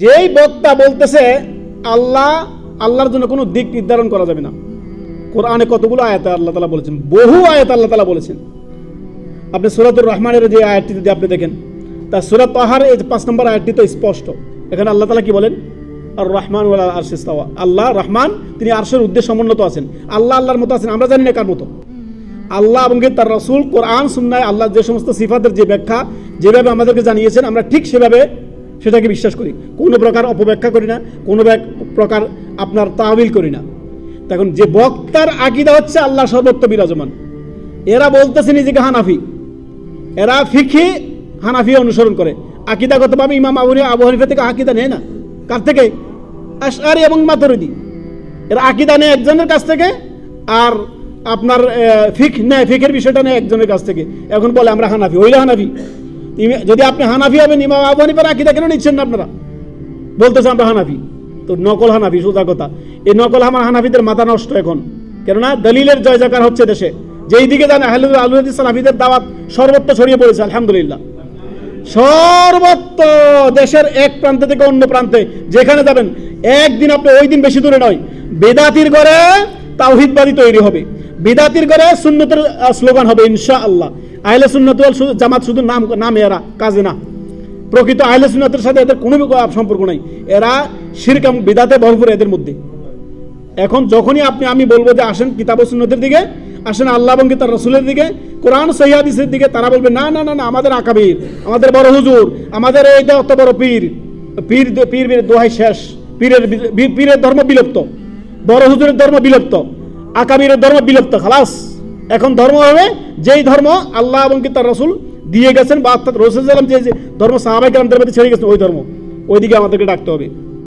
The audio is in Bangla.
যেই বক্তা বলতেছে, আল্লাহ, আল্লাহর জন্য কোনো দিক নির্ধারণ করা যাবে না। কোরআনে কতগুলো আয়াত আল্লাহ তালা বলেছেন? বহু আয়াত আল্লাহ তালা বলেছেন। আপনি সুরাতুর রহমানের যে আয়াতটি যদি আপনি দেখেন, তা সুরাত তাহার এই পাঁচ নম্বর আয়াতটি তো স্পষ্ট। এখানে আল্লাহ তালা কি বলেন? আর রহমান ওয়ালা আরশিস্তাওয়া আল্লাহ, রহমান, তিনি আরশের উদ্দেশ্য সমুন্নত আছেন। আল্লাহ আল্লাহর মতো আছেন, আমরা জানি না কার মতো। আল্লাহ এবং তার রসুল, কোরআন, সুন্নায় আল্লাহ যে সমস্ত সিফাতের যে ব্যাখ্যা, যেভাবে আমাদেরকে জানিয়েছেন, আমরা ঠিক সেভাবে সেটাকে বিশ্বাস করি। কোনো প্রকার অপব্যাখ্যা করি না, কোনো প্রকার আপনার তাহবিল করি না। তখন যে বক্তার আকিদা হচ্ছে আল্লাহ সর্বত্র বিরাজমান। এরা বলতেছে নিজেকে হানাফি। এরা ফিখি হানাফি অনুসরণ করে। আকিদাগতভাবে ইমাম আবু আবু হানিফা থেকে আকিদা নেয় না। কার থেকে? আশআরি এবং মাতুরিদি। এরা আকিদা নেয় একজনের কাছ থেকে আর আপনার ফিক নেয়, ফিকের বিষয়টা নেয় একজনের কাছ থেকে। এখন বলে আমরা হানাফি হইলে হানাফি। যদি আপনি হানাফি হবেন, ইমাম আবু হানিফার আকিদা কেন নিচ্ছেন না আপনারা? বলতেছে আমরা হানাফি। তো নকল হানাফি, সোজা কথা। এই নকল আমার হানাফিদের মাথা নষ্ট এখন। কেননা দলিলের জয় জয়কার হচ্ছে দেশে। যেই দিকে জানে আহলুল আলুদ সালাফিদের দাওয়াত সর্বত্র ছড়িয়ে পড়েছে, আলহামদুলিল্লাহ। সর্বত্র দেশের এক প্রান্ত থেকে অন্য প্রান্তে। যেখানে যাবেন, একদিন আপনি ওই দিন বেশি দূরে নয়। বেদাতির ঘরে তাওহিদবাদী তৈরি হবে। বেদাতির ঘরে সুন্নতের স্লোগান হবে ইনশা আল্লাহ আহলে সুন্নত জামাত শুধু নাম নাম এরা, কাজে না। প্রকৃত আহলে সুন্নতের সাথে এদের কোনো সম্পর্ক নাই। এরা শিরকাম বিদাতে ভরপুর এদের মধ্যে। এখন যখনই আপনি, আমি বলব যে আসেন কিতাব সুন্নতের দিকে, আসেন আল্লাহ এবং তার রসুলের দিকে, কোরআন সহিদের দিকে, তারা বলবে, না না না না, আমাদের আকাবির, আমাদের বড় হুজুর, আমাদের এইটা অত বড় পীর পীর পীর বীর দোহাই শেষ, পীরের পীরের ধর্ম বিলুপ্ত, বড় হুজুরের ধর্ম বিলুপ্ত, আকাবিরের ধর্ম বিলুপ্ত, খালাস। এখন ধর্ম হবে, যেই ধর্ম আল্লাহ এবং কি তার রসুল দিয়ে গেছেন বা অর্থাৎ রসুল যে ধর্ম সাহাবাই কালামদের মধ্যে ছেড়ে গেছেন, ওই ধর্ম। ওইদিকে আমাদেরকে ডাকতে হবে।